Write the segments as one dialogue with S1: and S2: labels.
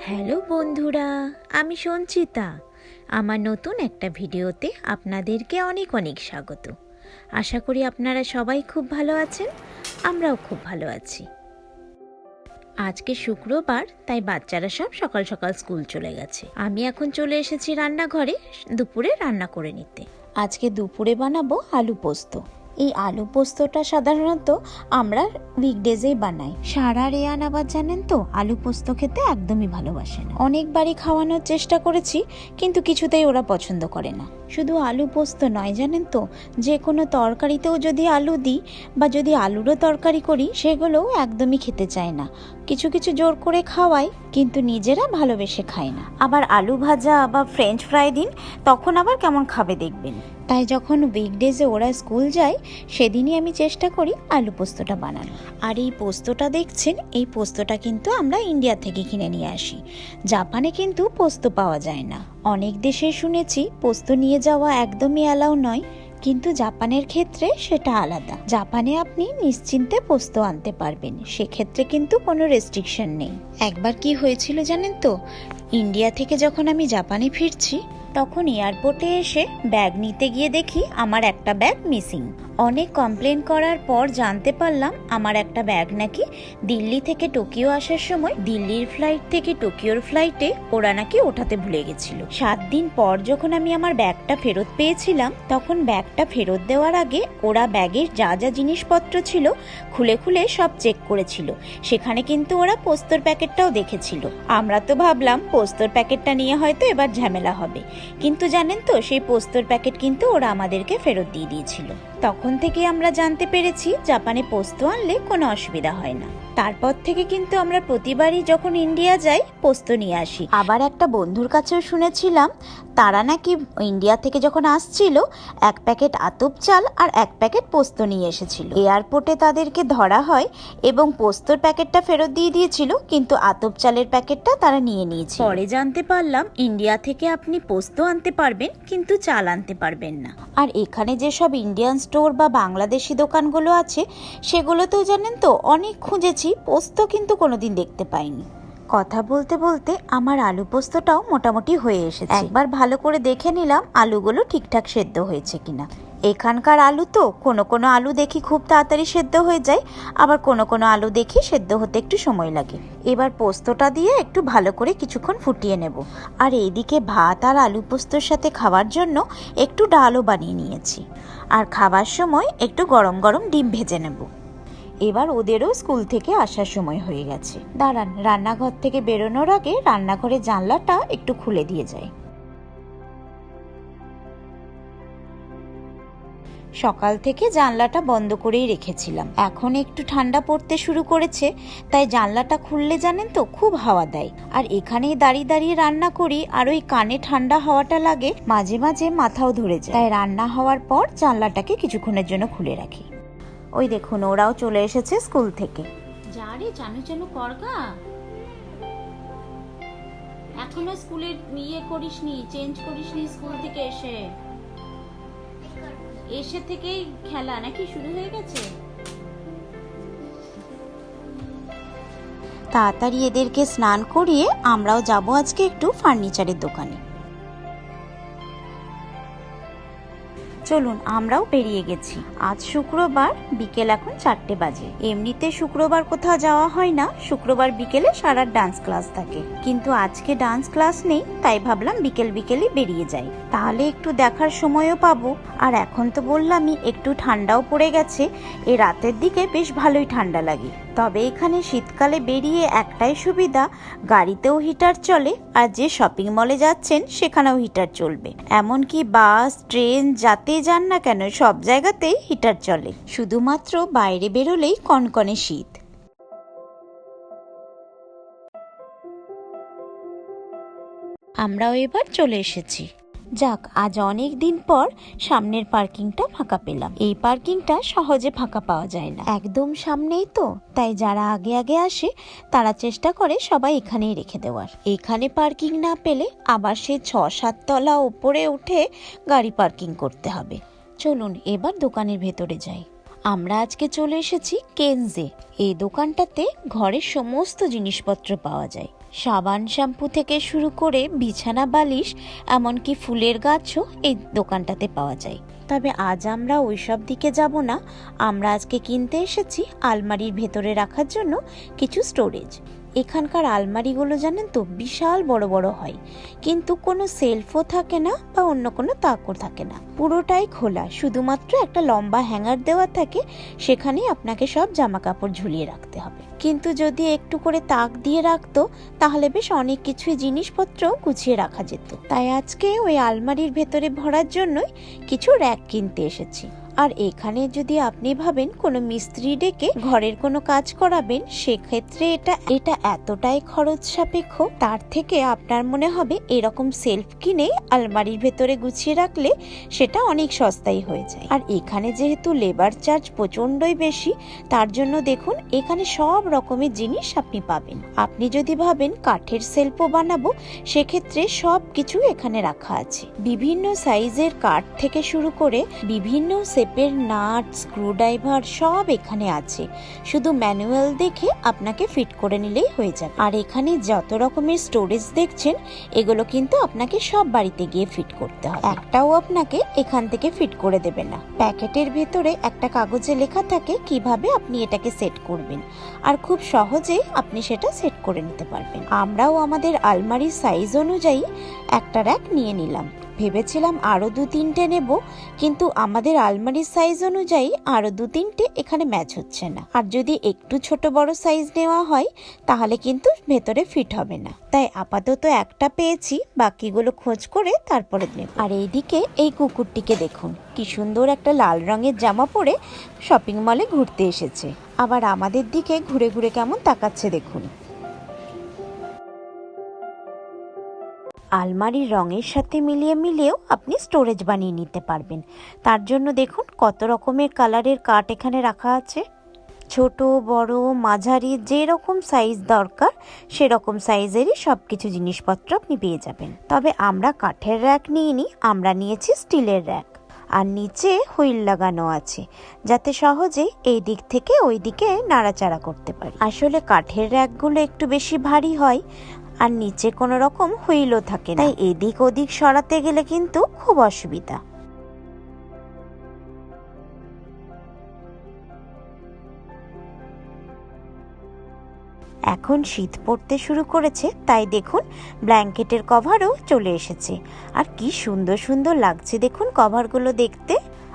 S1: Hello বন্ধুরা, আমি সঞ্চিতা। আমার নতুন একটা ভিডিওতে আপনাদেরকে অনেক অনেক স্বাগত। আশা করি আপনারা সবাই খুব ভালো আছেন, আমরাও খুব ভালো আছি। আজকে শুক্রবার, তাই বাচ্চারা সব সকাল সকাল স্কুল চলে গেছে। আমি এখন চলে এসেছি রান্নাঘরে, দুপুরে রান্না করে নিতে। আজকে দুপুরে বানাবো আলু পোস্ত। এই আলু পোস্তটা সাধারণত আমরা উইকডেজেই বানাই। সারা রেয়ান আবার জানেন তো, আলু পোস্ত খেতে একদমই ভালোবাসে না। অনেকবারই খাওয়ানোর চেষ্টা করেছি, কিন্তু কিছুতেই ওরা পছন্দ করে না। শুধু আলু পোস্ত নয় জানেন তো যে কোনো তরকারিতেও যদি আলু দিই বা যদি আলুরও তরকারি করি, সেগুলোও একদমই খেতে চায় না। কিছু কিছু জোর করে খাওয়াই, কিন্তু নিজেরা ভালোবেসে খায় না। আবার আলু ভাজা বা ফ্রেঞ্চ ফ্রাই দিন, তখন আবার কেমন খাবে দেখবেন। তাই যখন উইকডেজে ওরা স্কুল যায়, সেদিনই আমি চেষ্টা করি আলু পোস্তটা বানানো আর এই পোস্তটা দেখছেন, এই পোস্তটা কিন্তু আমরা ইন্ডিয়া থেকে কিনে নিয়ে আসি। জাপানে কিন্তু পোস্ত পাওয়া যায় না। অনেক দেশে শুনেছি, পোস্ত নিয়ে যাওয়া একদমই অ্যালাউ নয়, কিন্তু জাপানের ক্ষেত্রে সেটা আলাদা। জাপানে আপনি নিশ্চিন্তে পোস্ত আনতে পারবেন, সেক্ষেত্রে কিন্তু কোনো রেস্ট্রিকশন নেই। একবার কি হয়েছিল জানেন তো? ইন্ডিয়া থেকে যখন আমি জাপানে ফিরছি তখন এয়ারপোর্টে এসে ব্যাগ নিতে গিয়ে দেখি আমার একটা ব্যাগ মিসিং অনেক কমপ্লেন করার পর জানতে পারলাম আমার একটা ব্যাগ নাকি দিল্লি থেকে টোকিও আসার সময় দিল্লির ফ্লাইট থেকে টোকিওর ফ্লাইটে ওরা নাকি ওঠাতে ভুলে গেছিল। সাত দিন পর যখন আমি আমার ব্যাগটা ফেরত পেয়েছিলাম, তখন ব্যাগটা ফেরত দেওয়ার আগে ওরা ব্যাগের যা যা জিনিসপত্র ছিল খুলে খুলে সব চেক করেছিল। সেখানে কিন্তু ওরা পোস্তর প্যাকেটটাও দেখেছিল। আমরা তো ভাবলাম পোস্তর প্যাকেটটা নিয়ে হয়তো এবার ঝামেলা হবে। কিন্তু জানেন তো, সেই পোস্তর প্যাকেট কিন্তু ওরা আমাদেরকে ফেরত দিয়ে দিয়েছিল। তখন থেকে আমরা জানতে পেরেছি জাপানে পোস্ত আনলে কোনো অসুবিধা হয় না। তারপর থেকে কিন্তু আমরা প্রতিবারই যখন ইন্ডিয়া যাই, পোস্ত নিয়ে আসি। আবার একটা বন্ধুর কাছেও শুনেছিলাম, তারা নাকি ইন্ডিয়া থেকে যখন আসছিল, এক প্যাকেট আতপ চাল আর এক প্যাকেট পোস্ত নিয়ে এসেছিল। এয়ারপোর্টে তাদেরকে ধরা হয় এবং পোস্তর প্যাকেটটা ফেরত দিয়ে দিয়েছিল, কিন্তু আতপ চালের প্যাকেটটা তারা নিয়ে নিয়েছে পরে জানতে পারলাম, ইন্ডিয়া থেকে আপনি পোস্ত আনতে পারবেন, কিন্তু চাল আনতে পারবেন না। আর এখানে যেসব ইন্ডিয়ান স্টোর বা বাংলাদেশি দোকানগুলো আছে সেগুলোতেও জানেন তো অনেক খুঁজেছি পোস্ত কিন্তু কোনোদিন দেখতে পাইনি। কথা বলতে বলতে আমার আলু পোস্তটাও মোটামুটি হয়ে এসেছে। একবার ভালো করে দেখে নিলাম আলুগুলো ঠিকঠাক সেদ্ধ হয়েছে কিনা। এখানকার আলু তো কোনো কোনো আলু দেখি খুব তাড়াতাড়ি সেদ্ধ হয়ে যায় আবার কোনো কোনো আলু দেখি সেদ্ধ হতে একটু সময় লাগে। এবার পোস্তটা দিয়ে একটু ভালো করে কিছুক্ষণ ফুটিয়ে নেব। আর এইদিকে ভাত আর আলু পোস্তর সাথে খাওয়ার জন্য একটু ডালও বানিয়ে নিয়েছি। আর খাবার সময় একটু গরম গরম ডিম ভেজে নেব। এবার ওদেরও স্কুল থেকে আসার সময় হয়ে গেছে। দাঁড়ান, রান্নাঘর থেকে বেরোনোর আগে রান্নাঘরের জানলাটা একটু খুলে দিয়ে যায় সকাল থেকে জানলাটা বন্ধ করেই রেখেছিলাম। এখন একটু ঠান্ডা পড়তে শুরু করেছে, তাই জানলাটা খুললে জানেন তো খুব হাওয়া দেয়। আর এখানেই দাঁড়িয়ে দাঁড়িয়ে রান্না করি, আর ওই কানে ঠান্ডা হাওয়াটা লাগে, মাঝে মাঝে মাথাও ধরে যায়। তাই রান্না হওয়ার পর জানলাটাকে কিছুক্ষণের জন্য খুলে রাখি। ওই দেখুন, ওরাও চলে এসেছে স্কুল থেকে।
S2: যা রে চানু করগা। এখনও স্কুলে ইয়ে করিসনি, চেঞ্জ করিসনি স্কুল থেকে এসে। এসে থেকেই খেলা নাকি শুরু হয়ে গেছে?
S1: তাড়াতাড়ি এদেরকে স্নান করিয়ে আমরাও যাব আজকে একটু ফার্নিচারের দোকানে। চলুন, আমরাও বেরিয়ে গেছি। আজ শুক্রবার বিকেল এখন চারটে বাজে। এমনিতে শুক্রবার কোথাও যাওয়া হয় না, শুক্রবার বিকেলে সারা ডান্স ক্লাস থাকে। কিন্তু আজকে ডান্স ক্লাস নেই, তাই ভাবলাম বিকেল বিকেলে বেরিয়ে যাই। তাহলে একটু দেখার সময়ও পাবো। আর এখন তো বললামই, একটু ঠান্ডাও পড়ে গেছে। এ রাতের দিকে বেশ ভালোই ঠান্ডা লাগে। তবে এখানে শীতকালে বেরিয়ে একটাই সুবিধা, গাড়িতেও হিটার চলে আর যে শপিং মলে যাচ্ছেন, সেখানেও হিটার চলবে। এমনকি বাস, ট্রেন, যাতে যান না কেন, সব জায়গাতেই হিটার চলে। শুধুমাত্র বাইরে বেরোলেই কনকনে শীত। আমরাও এবার চলে এসেছি। যাক, আজ অনেক দিন পর সামনের পার্কিংটা ফাঁকা পেলাম। এই পার্কিংটা সহজে ফাঁকা পাওয়া যায় না। একদম সামনেই তো, তাই যারা আগে আগে আসে, তারা চেষ্টা করে সবাই এখানেই রেখে দেওয়ার। এখানে পার্কিং না পেলে আবার সে ছ সাত তলা ওপরে উঠে গাড়ি পার্কিং করতে হবে। চলুন, এবার দোকানের ভেতরে যাই। আমরা আজকে চলে এসেছি কেনজে। এই দোকানটাতে ঘরের সমস্ত জিনিসপত্র পাওয়া যায়। সাবান, শ্যাম্পু থেকে শুরু করে বিছানা, বালিশ, এমনকি ফুলের গাছও এই দোকানটাতে পাওয়া যায়। তবে আজ আমরা ওইসব দিকে যাব না। আমরা আজকে কিনতে এসেছি আলমারির ভেতরে রাখার জন্য কিছু স্টোরেজ। এখানকার আলমারিগুলো জানেন তো বিশাল বড় বড় হয়। কিন্তু কোনো সেলফও থাকে না বা অন্য কোনো তাকও থাকে না। পুরোটাই খোলা, শুধুমাত্র একটা লম্বা হ্যাঙ্গার দেওয়া থাকে সেখানে আপনাকে সব জামা কাপড় ঝুলিয়ে রাখতে হবে। কিন্তু যদি একটু করে তাক দিয়ে রাখতো, তাহলে বেশ অনেক কিছুই জিনিসপত্র গুছিয়ে রাখা যেত। তাই আজকে ওই আলমারির ভেতরে ভরার জন্যই কিছু র্যাক কিনতে এসেছি। আর এখানে যদি আপনি ভাবেন কোনো মিস্ত্রি ডেকে ঘরের কোনো কাজ করাবেন, সেক্ষেত্রে এটা এটা এতটাই খরচ সাপেক্ষ। তার থেকে আপনার মনে হবে এরকম সেলফ কিনে আলমারির ভেতরে গুছিয়ে রাখলে সেটা অনেক সস্তায় হয়ে যায়। আর এখানে যেহেতু লেবার চার্জ প্রচণ্ডই বেশি, তার জন্য দেখুন এখানে সব রকমের জিনিস আপনি পাবেন। আপনি যদি ভাবেন কাঠের সেলফও বানাবো, সেক্ষেত্রে সব কিছু এখানে রাখা আছে। বিভিন্ন সাইজের কাঠ থেকে শুরু করে বিভিন্ন শেপের নাট, স্ক্রুড্রাইভার সব এখানে আছে। শুধু ম্যানুয়াল দেখে আপনাকে ফিট করে নিলেই হয়ে যাবে। আর এখানে যত রকমের স্টোরেজ দেখছেন, এগুলো কিন্তু আপনাকে সব বাড়িতে গিয়ে ফিট করতে হবে। একটাও আপনাকে এখান থেকে ফিট করে দেবে না। প্যাকেটের ভেতরে একটা কাগজে লেখা থাকে কীভাবে আপনি এটাকে সেট করবেন। আর খুব সহজেই আপনি সেটা সেট করে নিতে পারবেন। আমরাও আমাদের আলমারির সাইজ অনুযায়ী একটা র্যাক নিয়ে নিলাম। ভেবেছিলাম আরও দু তিনটে নেব, কিন্তু আমাদের আলমারির সাইজ অনুযায়ী আরও দু তিনটে এখানে ম্যাচ হচ্ছে না। আর যদি একটু ছোট বড় সাইজ নেওয়া হয়, তাহলে কিন্তু ভেতরে ফিট হবে না। তাই আপাতত একটা পেয়েছি, বাকিগুলো খোঁজ করে তারপরে নেব। আর এইদিকে এই কুকুরটিকে দেখুন, কি সুন্দর একটা লাল রঙের জামা পরে শপিং মলে ঘুরতে এসেছে। আবার আমাদের দিকে ঘুরে ঘুরে কেমন তাকাচ্ছে দেখুন। আলমারির রঙের সাথে মিলিয়ে মিলিয়েও আপনি স্টোরেজ বানিয়ে নিতে পারবেন। তার জন্য দেখুন কত রকমের কালারের কাঠ এখানে রাখা আছে। ছোট, বড়, মাঝারি যে রকম সাইজ দরকার, সেরকম সাইজেরই সব কিছু জিনিসপত্র আপনি পেয়ে যাবেন। তবে আমরা কাঠের র্যাক নিইনি, আমরা নিয়েছি স্টিলের র্যাক আর নিচে হুইল লাগানো আছে, যাতে সহজে এই দিক থেকে ওই দিকে নাড়াচাড়া করতে পারি। আসলে কাঠের র্যাকগুলো একটু বেশি ভারী হয় আর নিচে কোনো রকম হুইলও থাকে তাই এদিক ওদিক সরাতে গেলে কিন্তু খুব অসুবিধা। এখন শীত পড়তে শুরু করেছে, তাই দেখুন ব্ল্যাঙ্কেটের কভারও চলে এসেছে। আর কি সুন্দর সুন্দর লাগছে দেখুন কভারগুলো দেখতে।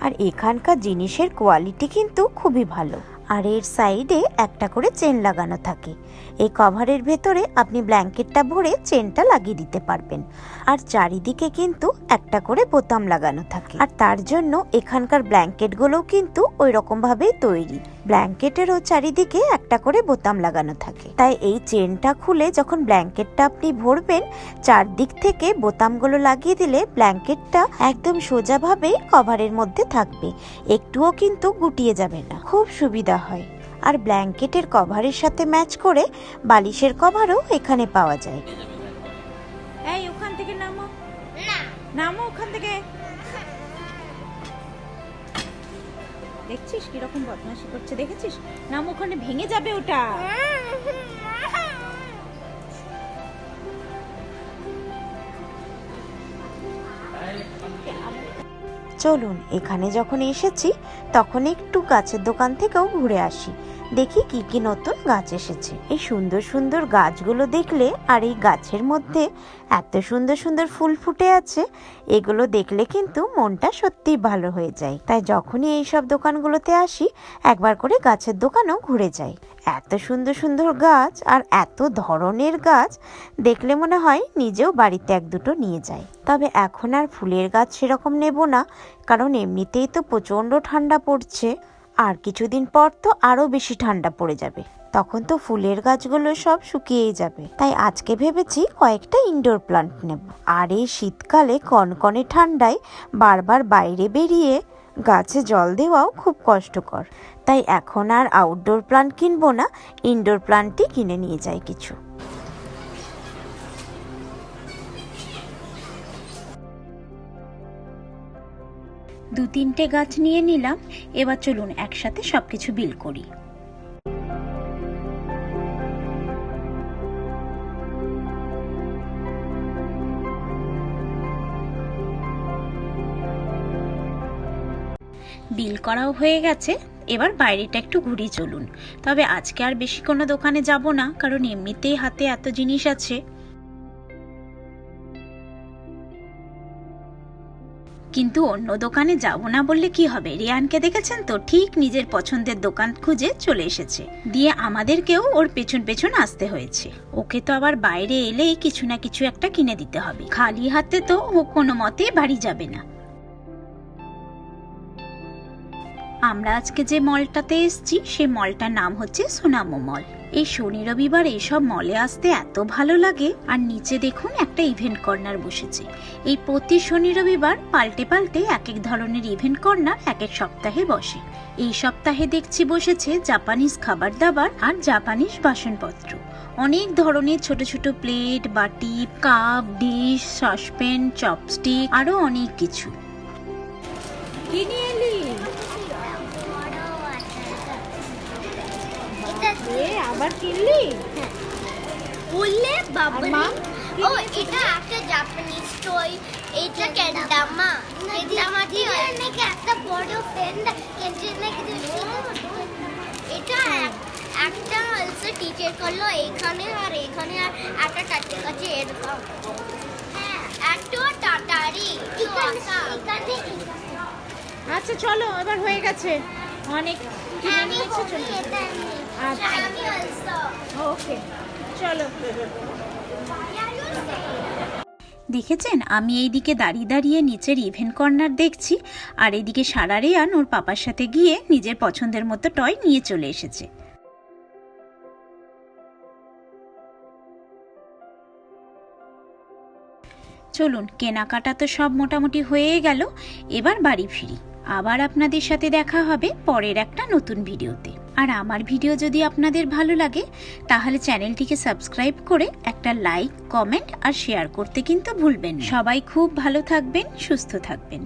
S1: আর এখানকার জিনিসের কোয়ালিটি কিন্তু খুবই ভালো। আর এর সাইডে একটা করে চেন লাগানো থাকে। এই কভারের ভেতরে আপনি ব্ল্যাঙ্কেটটা ভরে চেনটা লাগিয়ে দিতে পারবেন। আর চারিদিকে কিন্তু একটা করে বোতাম লাগানো থাকে। আর তার জন্য এখানকার ব্ল্যাঙ্কেটগুলোও কিন্তু ওই রকমভাবেই তৈরি। ব্ল্যাঙ্কেটেরও চারিদিকে একটা করে বোতাম লাগানো থাকে। তাই এই চেনটা খুলে যখন ব্ল্যাঙ্কেটটা আপনি ভরবেন চারদিক থেকে বোতামগুলো লাগিয়ে দিলে ব্ল্যাঙ্কেটটা একদম সোজাভাবেই কভারের মধ্যে থাকবে। একটুও কিন্তু গুটিয়ে যাবে না। খুব সুবিধা হয়। আর ব্ল্যাঙ্কেটের কভারের সাথে ম্যাচ করে বালিশের কভারও এখানে পাওয়া যায়।
S2: এই ওখান থেকে নামো। নামো ওখান থেকে। দেখছিস কীরকম বদমাশি করছে? দেখেছিস? নাম ওখানে ভেঙে যাবে ওটা।
S1: চলুন, এখানে যখন এসেছি, তখন একটু কাছের দোকান থেকেও ঘুরে আসি। দেখি কি কি নতুন গাছ এসেছে। এই সুন্দর সুন্দর গাছগুলো দেখলে আর এই গাছের মধ্যে এত সুন্দর সুন্দর ফুল ফুটে আছে, এগুলো দেখলে কিন্তু মনটা সত্যিই ভালো হয়ে যায়। তাই যখনই এই সব দোকানগুলোতে আসি, একবার করে গাছের দোকানও ঘুরে যাই। এত সুন্দর সুন্দর গাছ আর এত ধরনের গাছ দেখলে মনে হয় নিজেও বাড়িতে এক দুটো নিয়ে যাই তবে এখন আর ফুলের গাছ সেরকম নেব না, কারণ এমনিতেই তো প্রচণ্ড ঠান্ডা পড়ছে। আর কিছুদিন পর তো আরও বেশি ঠান্ডা পড়ে যাবে। তখন তো ফুলের গাছগুলো সব শুকিয়েই যাবে। তাই আজকে ভেবেছি কয়েকটা ইনডোর প্লান্ট নেব। আর এই শীতকালে কনকনে ঠান্ডায় বারবার বাইরে বেরিয়ে গাছে জল দেওয়াও খুব কষ্টকর। তাই এখন আর আউটডোর প্লান্ট কিনবো না ইনডোর প্লান্টই কিনে নিয়ে যাই কিছু।
S2: দু তিনটে গাছ নিয়ে নিলাম, এবার চলুন একসাথে সব কিছু বিল করি।
S1: বিল করাও হয়ে গেছে, এবার বাইরেটা একটু ঘুরি চলুন। তবে আজকে আর বেশি কোনো দোকানে যাব না, কারণ এমনিতেই হাতে এত জিনিস আছে। কিন্তু অন্য দোকানে যাব না বললে কি হবে? রিয়ানকে দেখেছেন তো? ঠিক নিজের পছন্দের দোকান খুঁজে চলে এসেছে। দিয়ে আমাদেরকেও ওর পেছন পেছন আসতে হয়েছে। ওকে তো আবার বাইরে এলেই কিছু না কিছু একটা কিনে দিতে হবে। খালি হাতে তো ও কোনো মতেই বাড়ি যাবে না। আমরা আজকে যে মলটাতে এসছি সে মলটার নাম হচ্ছে সোনামো মল। এই শনি রবিবার এইসব মলে আসতে এত ভালো লাগে, আর নিচে দেখুন একটা ইভেন্ট কর্নার বসেছে। এই প্রতি শনি রবিবার পাল্টে পাল্টে এক এক ধরনের ইভেন্ট কর্নার এক এক সপ্তাহে বসে। এই সপ্তাহে দেখছি বসেছে জাপানিজ খাবার দাবার আর জাপানিজ বাসনপত্র। অনেক ধরনের ছোট ছোট প্লেট, বাটি, কাপ, ডিশ, সসপ্যান, চপস্টিক, আরও অনেক কিছু।
S2: কি নিয়ে এলি? এ আবার কিনলি?
S3: বললে বাবা
S2: মা?
S3: ও এটা একটা জাপানিজ টয় এটা নাকি একটা বড় ফ্রেন্ড এটা এক- একটা টিচার করল এখানে আর এখানে আর একটা টাটের কাছে এরকম। হ্যাঁ একটা টাটারি
S2: আচ্ছা চলো এবার হয়ে গেছে। অনেক কিনে নিয়েছো চলো।
S1: দেখেছেন? আমি এইদিকে দাঁড়িয়ে দাঁড়িয়ে নিচের ইভেন্ট কর্নার দেখছি, আর এদিকে সারা রেয়ান ওর পাপার সাথে গিয়ে নিজের পছন্দের মতো টয় নিয়ে চলে এসেছে। চলুন, কেনাকাটা তো সব মোটামুটি হয়ে গেল। এবার বাড়ি ফিরি। আবার আপনাদের সাথে দেখা হবে পরের একটা নতুন ভিডিওতে আর আমার ভিডিও যদি আপনাদের ভালো লাগে, তাহলে চ্যানেলটিকে সাবস্ক্রাইব করে একটা লাইক, কমেন্ট আর শেয়ার করতে কিন্তু ভুলবেন সবাই খুব ভালো থাকবেন, সুস্থ থাকবেন।